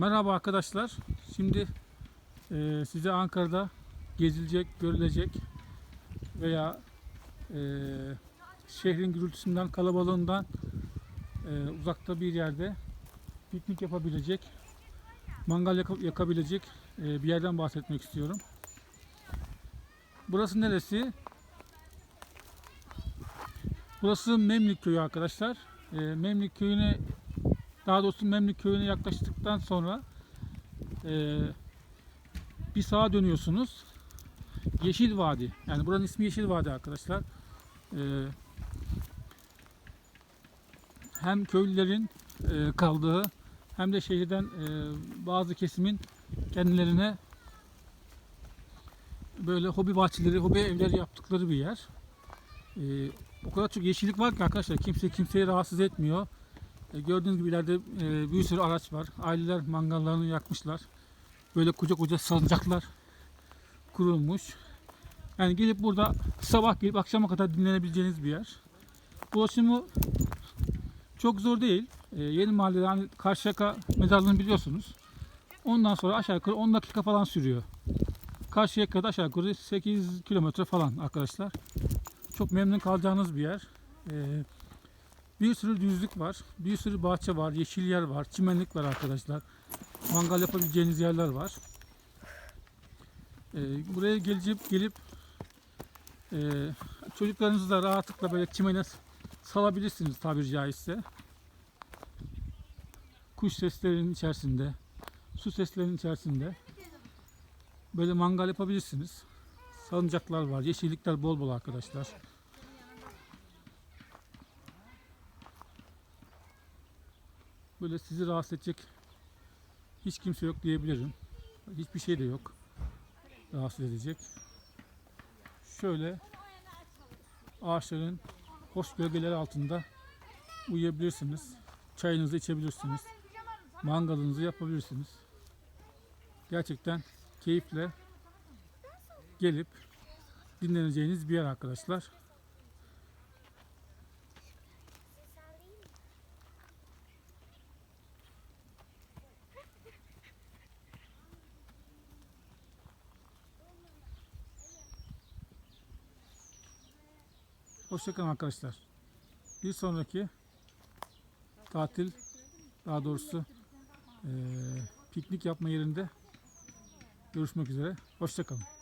Merhaba arkadaşlar. Şimdi e, size Ankara'da gezilecek, görülecek veya e, şehrin gürültüsünden, kalabalığından e, uzakta bir yerde piknik yapabilecek, mangal yaka- yakabilecek e, bir yerden bahsetmek istiyorum. Burası neresi? Burası Memlik Köyü arkadaşlar. E, Memlik Köyü'ne daha doğrusu Memlik Köyü'ne yaklaştıktan sonra e, bir sağa dönüyorsunuz. Yeşil Vadi. Yani buranın ismi Yeşil Vadi arkadaşlar. E, hem köylülerin e, kaldığı hem de şehirden e, bazı kesimin kendilerine böyle hobi bahçeleri, hobi evleri yaptıkları bir yer. E, o kadar çok yeşillik var ki arkadaşlar kimse kimseyi rahatsız etmiyor. E, gördüğünüz gibi ileride e, bir sürü araç var. Aileler mangallarını yakmışlar. Böyle koca koca salıncaklar kurulmuş. Yani gelip burada sabah gelip akşama kadar dinlenebileceğiniz bir yer. Ulaşımı çok zor değil. E, yeni mahallede hani Karşıyaka mezarlığını biliyorsunuz. Ondan sonra aşağı yukarı 10 dakika falan sürüyor. Karşıyaka'da aşağı yukarı 8 kilometre falan arkadaşlar. Çok memnun kalacağınız bir yer. E, bir sürü düzlük var. Bir sürü bahçe var. Yeşil yer var. Çimenlik var arkadaşlar. Mangal yapabileceğiniz yerler var. Ee, buraya gelip gelip e, çocuklarınızı da rahatlıkla böyle çimene salabilirsiniz tabiri caizse. Kuş seslerinin içerisinde, su seslerinin içerisinde böyle mangal yapabilirsiniz. Salıncaklar var, yeşillikler bol bol arkadaşlar. Böyle sizi rahatsız edecek hiç kimse yok diyebilirim. Hiçbir şey de yok rahatsız edecek. Şöyle ağaçların hoş gölgeleri altında uyuyabilirsiniz. Çayınızı içebilirsiniz. Mangalınızı yapabilirsiniz. Gerçekten keyifle gelip dinleneceğiniz bir yer arkadaşlar. Hoşçakalın arkadaşlar. Bir sonraki tatil daha doğrusu eee, piknik yapma yerinde görüşmek üzere. Hoşçakalın.